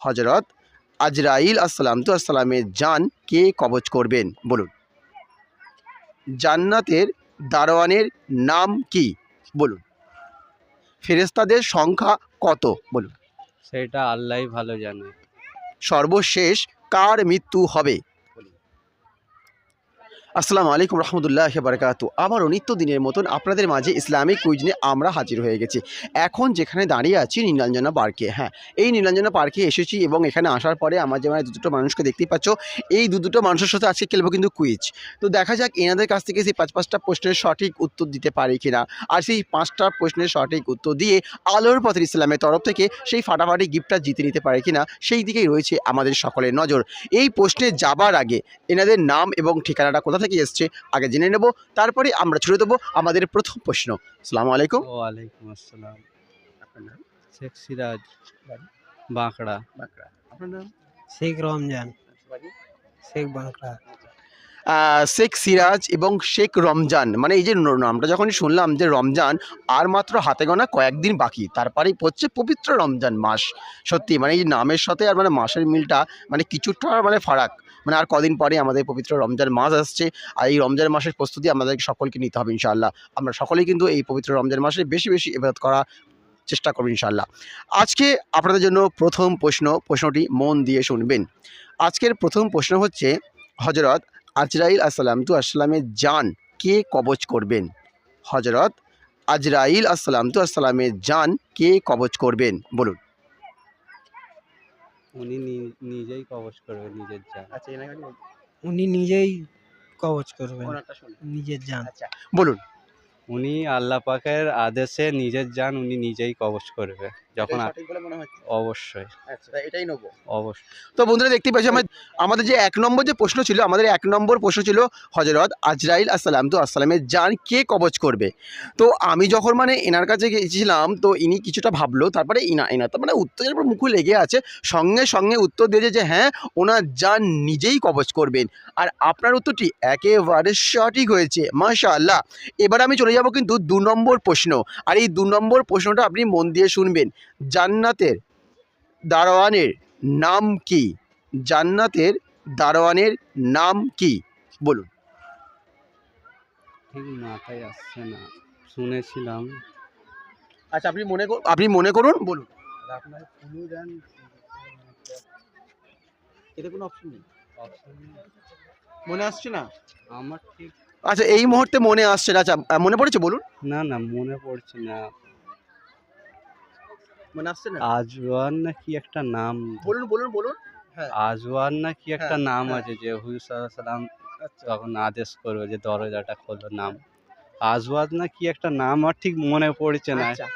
হজরত আজরাইল আসসালাম তু আসসালামের যান কে কবচ করবেন? বলুন। জান্নাতের দারোয়ানের নাম কি? বলুন। ফেরেস্তাদের সংখ্যা কত? বলুন। সেটা আল্লাহ ভালো জানে। সর্বশেষ কার মৃত্যু হবে? আসসালামু আলাইকুম রহমতুল্লাহ বারকাতু। আবারও নিত্যদিনের মতন আপনাদের মাঝে ইসলামিক কুইজ নিয়ে আমরা হাজির হয়ে গেছি। এখন যেখানে দাঁড়িয়ে আছি নীলাঞ্জনা পার্কে হ্যাঁ। এই নীলাঞ্জনা পার্কে এসেছি এবং এখানে আসার পরে আমার যেমন দু দুটো মানুষকে দেখতেই পাচ্ছ, এই দু দুটো মানুষের সাথে আজকে খেলব কিন্তু কুইজ। তো দেখা যাক এনাদের কাছ থেকে সেই পাঁচ পাঁচটা প্রশ্নের সঠিক উত্তর দিতে পারি কিনা। আর সেই পাঁচটা প্রশ্নের সঠিক উত্তর দিয়ে আলোর পথের ইসলামের তরফ থেকে সেই ফাটাফাটি গিফটটা জিতে নিতে পারে কিনা, সেই দিকেই রয়েছে আমাদের সকলের নজর। এই প্রশ্নে যাবার আগে এনাদের নাম এবং ঠিকানাটা কোথা থেকে এসছে। আগে জেনে নেব তারপরে আমরা ছুড়ে দেবো আমাদের প্রথম প্রশ্ন। আসসালামু আলাইকুম। ওয়ালাইকুম আসসালাম। শেখ সিরাজ। বাঁকড়া। আপনার নাম? শেখ রমজান। শেখ বাঁকড়া। শেখ সিরাজ এবং শেখ রমজান মানে এই যে ন- নামটা যখনই শুনলাম যে রমজান আর মাত্র হাতে গোনা কয়েকদিন বাকি তারপরেই হচ্ছে পবিত্র রমজান মাস। সত্যি মানে এই নামের সাথে আর মানে মাসের মিলটা মানে কিছুটা মানে ফারাক। মানে আর কদিন পরে আমাদের পবিত্র রমজান মাস আসছে, আর এই রমজান মাসের প্রস্তুতি আমাদের সকলকে নিতে হবে ইনশাআল্লাহ। আমরা সকলেই কিন্তু এই পবিত্র রমজান মাসে বেশি বেশি এবাদত করা চেষ্টা করব ইনশাআল্লাহ। আজকে আপনাদের জন্য প্রথম প্রশ্ন, প্রশ্নটি মন দিয়ে শুনবেন। আজকের প্রথম প্রশ্ন হচ্ছে হজরত আজরাইল আসসালাম তু আসসালামের জান কে কবজ করবেন? হজরত আজরাইল আসসালাম তু আসসালামের জান কে কবজ করবেন? বলুন। উনি নি- নিজেই কবজ করবে নিজের জান। আচ্ছা উনি নিজেই কবচ করবেন। নিজের জান। আচ্ছা। বলুন। উনি আল্লাহ পাকের আদেশে নিজের যান উনি নিজেই কবজ করবে। যখন অবশ্যই। এটাই নেব। অবশ্যই। তো বন্ধুরা দেখতে পাচ্ছি আমার আমাদের যে এক নম্বর যে প্রশ্ন ছিল আমাদের এক নম্বর প্রশ্ন ছিল হজরত আজরাইল আসসালাম তো আসসালামের জান কে কবজ করবে? তো আমি যখন মানে এনার কাছে গিয়েছিলাম তো ইনি কিছুটা ভাবলো তারপরে ইনা ইনা তো মানে উত্তরের উপর মুখে লেগে আছে সঙ্গে সঙ্গে উত্তর দিয়েছে যে হ্যাঁ ওনার যান নিজেই কবচ করবেন। আর আপনার উত্তরটি একেবারে সঠিক হয়েছে মাশাআল্লাহ। এবার আমি চলে যাব কিন্তু দু নম্বর প্রশ্ন। আর এই দু নম্বর প্রশ্নটা আপনি মন দিয়ে শুনবেন। জান্নাতের দারোয়ানের নাম কি? জান্নাতের দারোয়ানের নাম কি? বলুন। ঠিক মাথায় আসছে না শুনেছিলাম। আচ্ছা আপনি মনে করুন আপনি মনে করুন বলুন। আপনার ক্লু দেন এতে কোনো অপশন নেই। মনে আসছে না? আমার ঠিক আচ্ছা এই মুহূর্তে মনে আসছে না। আচ্ছা মনে পড়েছে বলুন। না না মনে পড়ছে না। মনে আসছে না? আজওয়ান না কি একটা নাম। বলুন বলুন বলুন। আজওয়ান না কি একটা হ্যাঁ, নাম হ্যাঁ। আছে যে হুসালাম তখন আদেশ করবে যে দরজাটা খোলো নাম। আজওয়াজ না কি একটা নাম আর ঠিক মনে পড়ছে না। আচ্ছা।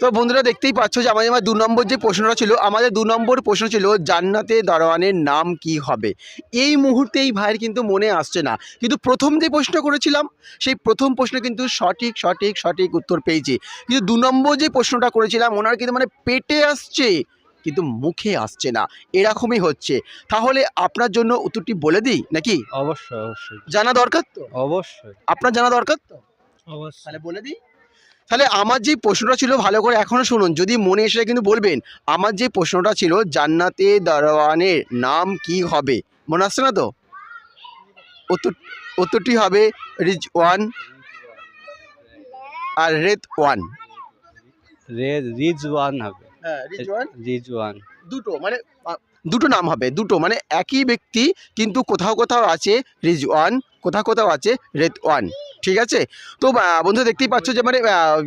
তো বন্ধুরা দেখতেই পাচ্ছ যে আমাদের আমার দু নম্বর যে প্রশ্নটা ছিল আমাদের দু নম্বর প্রশ্ন ছিল জান্নাতে দারোয়ানের নাম কি হবে? এই মুহূর্তে এই ভাইয়ের কিন্তু মনে আসছে না। কিন্তু প্রথম যে প্রশ্ন করেছিলাম সেই প্রথম প্রশ্ন কিন্তু সঠিক সঠিক সঠিক উত্তর পেয়েছে। কিন্তু দু নম্বর যে প্রশ্নটা করেছিলাম ওনার কিন্তু মানে পেটে আসছে কিন্তু মুখে আসছে না। এরকমই হচ্ছে। তাহলে আপনার জন্য উত্তরটি বলে দিই নাকি? অবশ্যই অবশ্যই। জানা দরকার তো? অবশ্যই। আপনার জানা দরকার তো? অবশ্যই। তাহলে বলে দিই। তাহলে আমার যে প্রশ্নটা ছিল ভালো করে এখনও শুনুন। যদি মনে এসে কিন্তু বলবেন আমার যে প্রশ্নটা ছিল জান্নাতে দারোয়ানের নাম কি হবে? মনে আসছে না তো? উত্তর উত্তরটি হবে রিজ ওয়ান আর রেত ওয়ান হবে। হ্যাঁ রিজওয়ান। রিজওয়ান। দুটো মানে দুটো নাম হবে দুটো। মানে একই ব্যক্তি কিন্তু কোথাও কোথাও আছে রিজওয়ান কোথাও কোথাও আছে রেত ওয়ান ঠিক আছে? তো বন্ধু দেখতেই পাচ্ছ যে মানে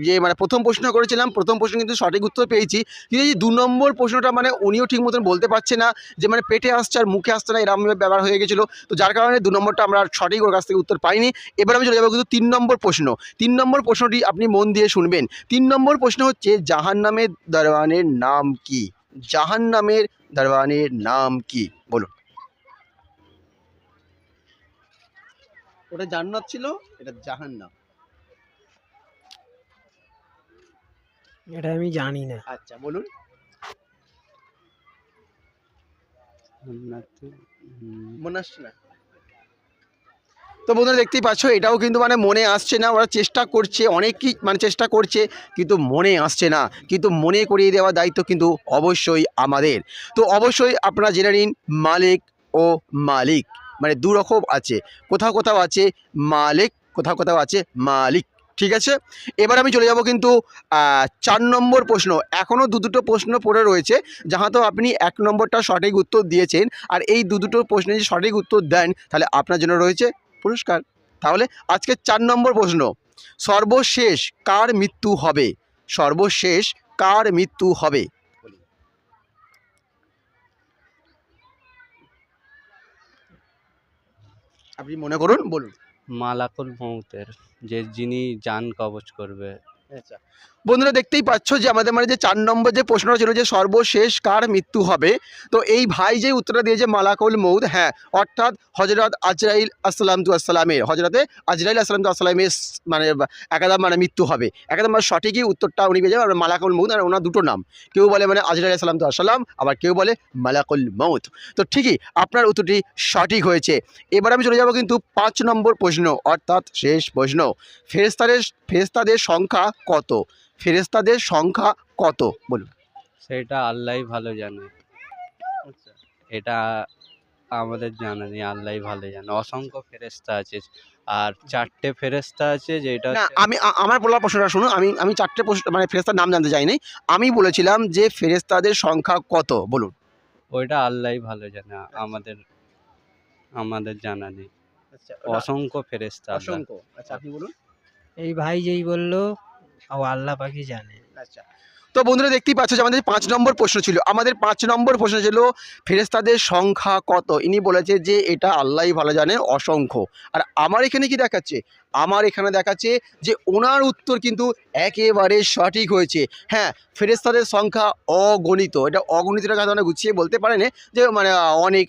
যে মানে প্রথম প্রশ্ন করেছিলাম, প্রথম প্রশ্ন কিন্তু সঠিক উত্তর পেয়েছি। কিন্তু এই দু নম্বর প্রশ্নটা মানে উনিও ঠিক মতন বলতে পারছে না যে মানে পেটে আসছে আর মুখে আসছে না, এরকম ব্যবহার হয়ে গেছিল। তো যার কারণে দু নম্বরটা আমরা সঠিক ওর কাছ থেকে উত্তর পাইনি। এবার আমি চলে যাব কিন্তু তিন নম্বর প্রশ্ন। তিন নম্বর প্রশ্নটি আপনি মন দিয়ে শুনবেন। তিন নম্বর প্রশ্ন হচ্ছে জাহান নামের দরওয়ানের নাম কি? জাহান নামের দরওয়ানের নাম কি? বলুন। ওটা জান্নাত ছিল এটা জাহান্নাম। এটা আমি জানি না। আচ্ছা বলুন। মনে না। তো বন্ধুরা দেখতেই পাচ্ছ এটাও কিন্তু মানে মনে আসছে না ওরা চেষ্টা করছে অনেকই মানে চেষ্টা করছে কিন্তু মনে আসছে না। কিন্তু মনে করিয়ে দেওয়ার দায়িত্ব কিন্তু অবশ্যই আমাদের। তো অবশ্যই আপনারা জেনে নিন মালিক ও মালিক। মানে দু রকম আছে। কোথাও কোথাও আছে মালিক, কোথাও কোথাও আছে মালিক। ঠিক আছে? এবার আমি চলে যাব কিন্তু চার নম্বর প্রশ্ন। এখনও দু দুটো প্রশ্ন পড়ে রয়েছে, যাহা তো আপনি এক নম্বরটা সঠিক উত্তর দিয়েছেন, আর এই দু দুটো প্রশ্নে যদি সঠিক উত্তর দেন, তাহলে আপনার জন্য রয়েছে পুরস্কার। তাহলে আজকে চার নম্বর প্রশ্ন। সর্বশেষ কার মৃত্যু হবে? সর্বশেষ কার মৃত্যু হবে? আপনি মনে করুন বলুন। মালাকুল মৌতের যে যিনি যান কবচ করবে বন্ধুরা দেখতেই পাচ্ছ যে আমাদের মানে যে চার নম্বর যে প্রশ্নটা ছিল যে সর্বশেষ কার মৃত্যু হবে? তো এই ভাই যে উত্তরটা দিয়েছে মালাকুল মৌদ হ্যাঁ অর্থাৎ হজরত আজরাইল আসসালাম তু আসসালামের হজরতে আজরাইল আসসালাম তু মানে একাদাম মানে মৃত্যু হবে। একাদাম মানে সঠিকই উত্তরটা উনি পেয়ে যাবেন মালাকুল মৌদ আর ওনার দুটো নাম। কেউ বলে মানে আজরাইল আসসালাম তু আসসালাম, আবার কেউ বলে মালাকুল মৌদ তো ঠিকই আপনার উত্তরটি সঠিক হয়েছে। এবার আমি চলে যাব কিন্তু পাঁচ নম্বর প্রশ্ন, অর্থাৎ শেষ প্রশ্ন। ফেরেস্তাদের ফেরেস্তাদের সংখ্যা কত? ফেরেস্তাদের সংখ্যা কত? বলুন। সেটা আল্লাহই ভালো জানে। এটা আমাদের জানা নেই আল্লাহ ভালো জানে। অসংখ্য ফেরেস্তা আছে আর চারটে ফেরেস্তা আছে যেটা হচ্ছে- আমি আমার বলার প্রশ্নটা শুনুন আমি আমি চারটে মানে ফেরেস্তার নাম জানতে চাইনি আমি বলেছিলাম যে ফেরেস্তাদের সংখ্যা কত? বলুন। ওইটা আল্লাহ ভালো জানে আমাদের আমাদের জানা নেই। অসংখ্য ফেরেস্তা অসংখ্য। আচ্ছা আপনি বলুন। এই ভাই যেই বলল ও আল্লাহ পাখি জানে। আচ্ছা। তো বন্ধুরা দেখতেই পাচ্ছ যে আমাদের পাঁচ নম্বর প্রশ্ন ছিল, আমাদের পাঁচ নম্বর প্রশ্ন ছিল ফেরেস্তাদের সংখ্যা কত? ইনি বলেছে যে এটা আল্লাহই ভালো জানে, অসংখ্য। আর আমার এখানে কি দেখাচ্ছে? আমার এখানে দেখাচ্ছে যে ওনার উত্তর কিন্তু একেবারে সঠিক হয়েছে। হ্যাঁ ফেরেস্তাদের সংখ্যা অগণিত। এটা অগণিতের কথা মানে গুছিয়ে বলতে পারে না যে মানে অনেক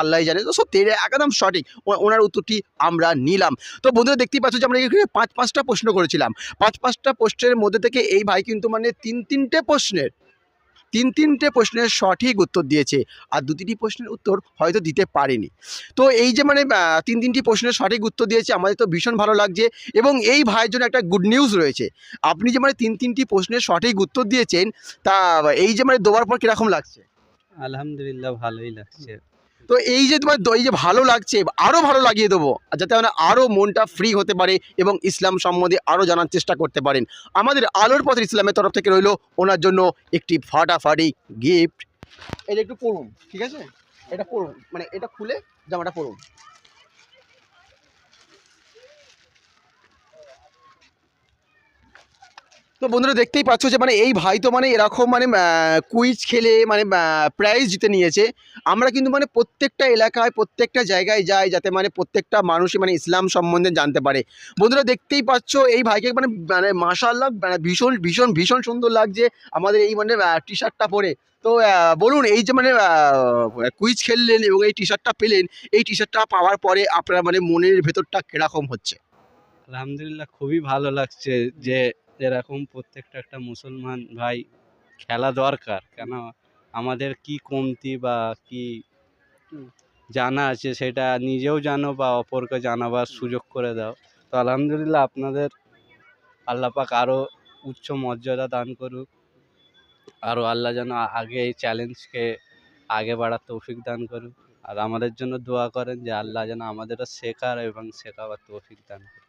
আল্লাহ জানে। তো সত্যি এটা একদম সঠিক। ওনার উত্তরটি আমরা নিলাম। তো বন্ধুরা দেখতেই পাচ্ছ যে, আমরা এখানে পাঁচ, পাঁচটা প্রশ্ন করেছিলাম। পাঁচ, পাঁচটা প্রশ্নের মধ্যে থেকে এই ভাই কিন্তু মানে তিন, তিনটে প্রশ্নের তিন তিনটে প্রশ্নের সঠিক উত্তর দিয়েছে। আর দু তিনটি প্রশ্নের উত্তর হয়তো দিতে পারেনি। তো এই যে মানে তিন তিনটি প্রশ্নের সঠিক উত্তর দিয়েছে, আমাদের তো ভীষণ ভালো লাগছে। এবং এই ভাইয়ের জন্য একটা গুড নিউজ রয়েছে। আপনি যে মানে তিন তিনটি প্রশ্নের সঠিক উত্তর দিয়েছেন, তা এই যে মানে দেওয়ার পর কীরকম লাগছে? আলহামদুলিল্লাহ, ভালোই লাগছে। তো এই যে তোমার এই যে ভালো লাগছে আরও ভালো লাগিয়ে দেবো। যাতে আমরা আরও মনটা ফ্রি হতে পারে এবং ইসলাম সম্বন্ধে আরও জানার চেষ্টা করতে পারেন। আমাদের আলোর পথের ইসলামের তরফ থেকে রইল ওনার জন্য একটি ফাটাফাটি গিফট এটা একটু পড়ুন, ঠিক আছে? এটা পড়ুন মানে এটা খুলে জামাটা পড়ুন। তো বন্ধুরা দেখতেই পাচ্ছ যে মানে এই ভাই তো মানে এরকম মানে কুইজ খেলে মানে প্রাইজ জিতে নিয়েছে। আমরা কিন্তু মানে প্রত্যেকটা এলাকায়, প্রত্যেকটা জায়গায় যাই যাতে মানে প্রত্যেকটা মানুষই মানে ইসলাম সম্বন্ধে জানতে পারে। বন্ধুরা দেখতেই পাচ্ছ এই ভাইকে মানে মানে মাশাল্লাহ মানে ভীষণ ভীষণ ভীষণ সুন্দর লাগছে আমাদের এই মানে টি শার্টটা পরে। তো বলুন এই যে মানে কুইজ খেললেন এবং এই টি শার্টটা পেলেন, এই টি শার্টটা পাওয়ার পরে আপনার মানে মনের ভেতরটা কীরকম হচ্ছে? আলহামদুলিল্লাহ, খুবই ভালো লাগছে যে এরকম প্রত্যেকটা একটা মুসলমান ভাই খেলা দরকার। কেন? আমাদের কি কমতি বা কি জানা আছে সেটা নিজেও জানো বা অপরকে জানাবার সুযোগ করে দাও। তো আলহামদুলিল্লাহ আপনাদের আল্লাহ পাক আরও উচ্চ মর্যাদা দান করুক। আরও আল্লাহ যেন আগে এই চ্যালেঞ্জকে আগে বাড়ার তৌফিক দান করুক। আর আমাদের জন্য দোয়া করেন যে আল্লাহ যেন আমাদেরও শেখার এবং শেখাবার তৌফিক দান করুক।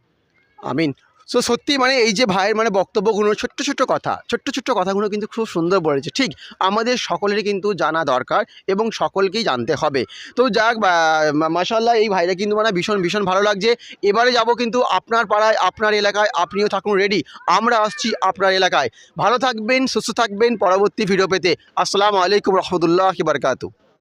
আমিন। সো সত্যি মানে এই যে ভাইয়ের মানে বক্তব্যগুলো, ছোট্ট ছোট্ট কথা, ছোট্ট ছোট্ট কথাগুলো কিন্তু খুব সুন্দর বলেছে। ঠিক আমাদের সকলেরই কিন্তু জানা দরকার এবং সকলকেই জানতে হবে। তো যাক মাসাল্লাহ এই ভাইরা কিন্তু মানে ভীষণ ভীষণ ভালো লাগছে। এবারে যাব কিন্তু আপনার পাড়ায়, আপনার এলাকায়, আপনিও থাকুন রেডি আমরা আসছি আপনার এলাকায়। ভালো থাকবেন, সুস্থ থাকবেন। পরবর্তী ভিডিও পেতে আসসালামু আলাইকুম রহমতুল্লাহ বারকাতু।